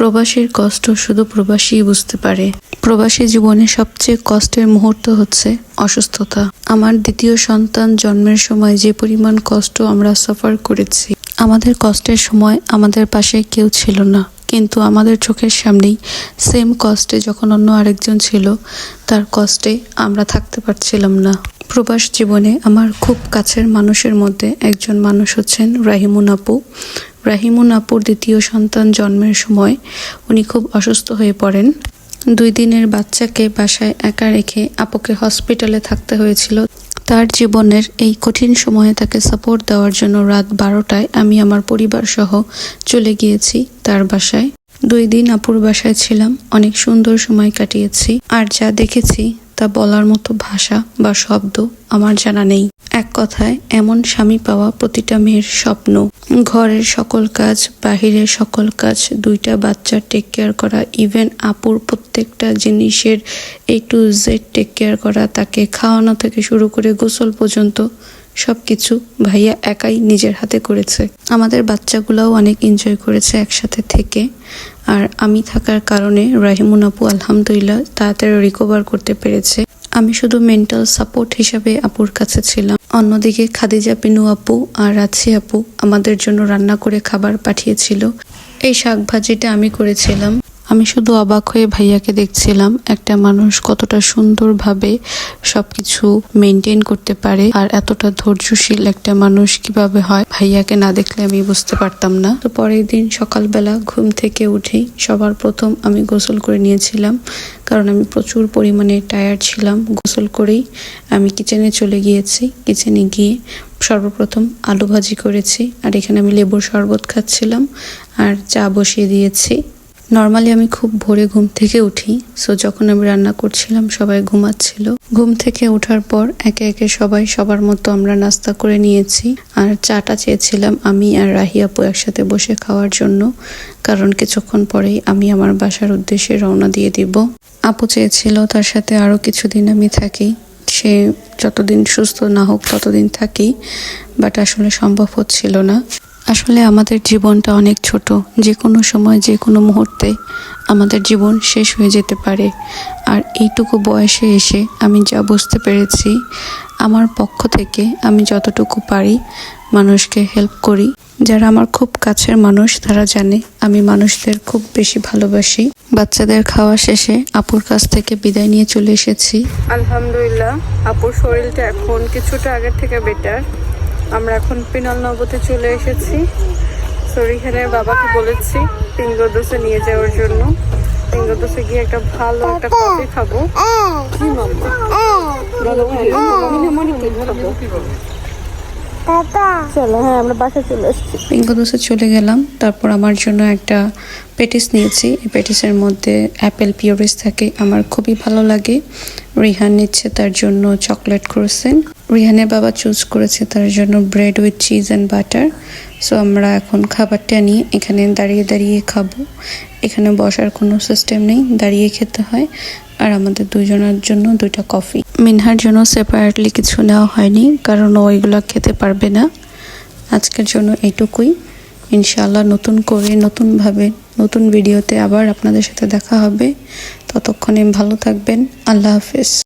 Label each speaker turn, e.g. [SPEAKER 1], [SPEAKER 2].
[SPEAKER 1] প্রবাসীর কষ্ট শুধু প্রবাসীই বুঝতে পারে। প্রবাসী জীবনে সবচেয়ে কষ্টের মুহূর্ত হচ্ছে অসুস্থতা। আমার দ্বিতীয় সন্তান জন্মের সময় যে পরিমাণ কষ্ট আমরা সাফার করেছি, আমাদের কষ্টের সময় আমাদের পাশে কেউ ছিল না। কিন্তু আমাদের চোখের সামনেই সেম কষ্টে যখন অন্য আরেকজন ছিল, তার কষ্টে আমরা থাকতে পারছিলাম না। প্রবাস জীবনে আমার খুব কাছের মানুষের মধ্যে একজন মানুষ হচ্ছেন রাহিমুন আপু। রাহিমুন আপুর দ্বিতীয় সন্তান জন্মের সময় উনি খুব অসুস্থ হয়ে পড়েন। দুই দিনের বাচ্চাকে বাসায় একা রেখে আপুকে হসপিটালে থাকতে হয়েছিল। তার জীবনের এই কঠিন সময়ে তাকে সাপোর্ট দেওয়ার জন্য রাত বারোটায় আমি আমার পরিবার সহ চলে গিয়েছি তার বাসায়। দুই দিন আপুর বাসায় ছিলাম, অনেক সুন্দর সময় কাটিয়েছি। আর যা দেখেছি তা বলার মতো ভাষা বা শব্দ আমার জানা নেই। এক কথায়, এমন স্বামী পাওয়া প্রতিটা মেয়ের স্বপ্ন। ঘরের সকল কাজ, বাহিরের সকল কাজ, দুইটা বাচ্চার টেক কেয়ার করা ইভেন আপুর প্রত্যেকটা জিনিসের A to Z take care করা, তাকে খাওয়ানো থেকে শুরু করে গোসল পর্যন্ত সবকিছু ভাইয়া একাই নিজের হাতে করেছে। আমাদের বাচ্চাগুলোও অনেক এনজয় করেছে একসাথে থেকে। আর আমি থাকার কারণে রাহিমুন আপু আলহামদুলিল্লাহ তাড়াতাড়ি রিকভার করতে পেরেছে। আমি শুধু মেন্টাল সাপোর্ট হিসাবে আপুর কাছে ছিলাম। অন্যদিকে খাদিজা, পিনু আপু আর রাছি আপু আমাদের জন্য রান্না করে খাবার পাঠিয়েছিল। এই শাক ভাজিটা আমি করেছিলাম। আমি শুধু অবাক হয়ে ভাইয়াকে দেখছিলাম। একটা মানুষ কতটা সুন্দরভাবে সবকিছু মেনটেন করতে পারে আর এতটা ধৈর্যশীল একটা মানুষ কীভাবে হয়, ভাইয়াকে না দেখলে আমি বুঝতে পারতাম না। তো পরের দিন সকালবেলা ঘুম থেকে উঠেই সবার প্রথম আমি গোসল করে নিয়েছিলাম, কারণ আমি প্রচুর পরিমাণে টায়ার্ড ছিলাম। গোসল করেই আমি কিচেনে চলে গিয়েছি। কিচেনে গিয়ে সর্বপ্রথম আলু ভাজি করেছি, আর এখানে আমি লেবুর শরবত খাচ্ছিলাম, আর চা বসিয়ে দিয়েছি। নর্মালি আমি খুব ভোরে ঘুম থেকে উঠি সো যখন আমি রান্না করছিলাম সবাই ঘুমাচ্ছিল। ঘুম থেকে ওঠার পর একে একে সবাই সবার মতো আমরা নাস্তা করে নিয়েছি, আর চাটা চেয়েছিলাম আমি আর রাহি আপু একসাথে বসে খাওয়ার জন্য, কারণ কিছুক্ষণ পরেই আমি আমার বাসার উদ্দেশ্যে রওনা দিয়ে দিব। আপু চেয়েছিল তার সাথে আরও কিছুদিন আমি থাকি, সে যতদিন সুস্থ না হোক ততদিন থাকি বাট আসলে সম্ভব হচ্ছিল না। আসলে আমাদের জীবনটা অনেক ছোট। যে কোনো সময় যে কোনো মুহূর্তে আমাদের জীবন শেষ হয়ে যেতে পারে। আর এইটুকু বয়সে এসে আমি যা বুঝতে পেরেছি, আমার পক্ষ থেকে আমি যতটুকু পারি মানুষকে হেল্প করি। যারা আমার খুব কাছের মানুষ, তারা জানে আমি মানুষদের খুব বেশি ভালোবাসি। বাচ্চাদের খাওয়া শেষে আপুর কাছ থেকে বিদায় নিয়ে চলে এসেছি।
[SPEAKER 2] আলহামদুলিল্লাহ, আপুর শরীরটা এখন কিছুটা আগের থেকে বেটার আমরা এখন পিনাল নবতে চলে এসেছি। সরিখানের বাবাকে বলেছি পিঙ্গদোসে নিয়ে যাওয়ার জন্য। পিঙ্গদোসে গিয়ে একটা ভালো একটা কফি খাব। কি মাম্মা? বলো, মনে মনে কি খাব? চলো হ্যাঁ আমরা বাসা চলে এসেছি
[SPEAKER 1] পিঙ্কদোসে চলে গেলাম তারপর আমার জন্য একটা পেটিস নিয়েছি। এই পেটিসের মধ্যে অ্যাপেল পিওরিস থাকে আমার খুবই ভালো লাগে। রিহান নিচ্ছে তার জন্য চকলেট ক্রোসেন। রিহানের বাবা চুজ করেছে তার জন্য bread with cheese and butter so আমরা এখন খাবারটা নিয়ে এখানে দাঁড়িয়ে দাঁড়িয়ে খাব। এখানে বসার কোনো সিস্টেম নেই দাঁড়িয়ে খেতে হয়। আর আমাদের দুজনের জন্য দুইটা কফি। মিনহার জন্য সেপারেটলি কিছু নেওয়া হয়নি, কারণ ওইগুলো খেতে পারবে না। আজকের জন্য এইটুকুই। ইনশাআল্লাহ নতুন করে, নতুনভাবে, নতুন ভিডিওতে আবার আপনাদের সাথে দেখা হবে। ততক্ষণে ভালো থাকবেন। আল্লাহ হাফেজ।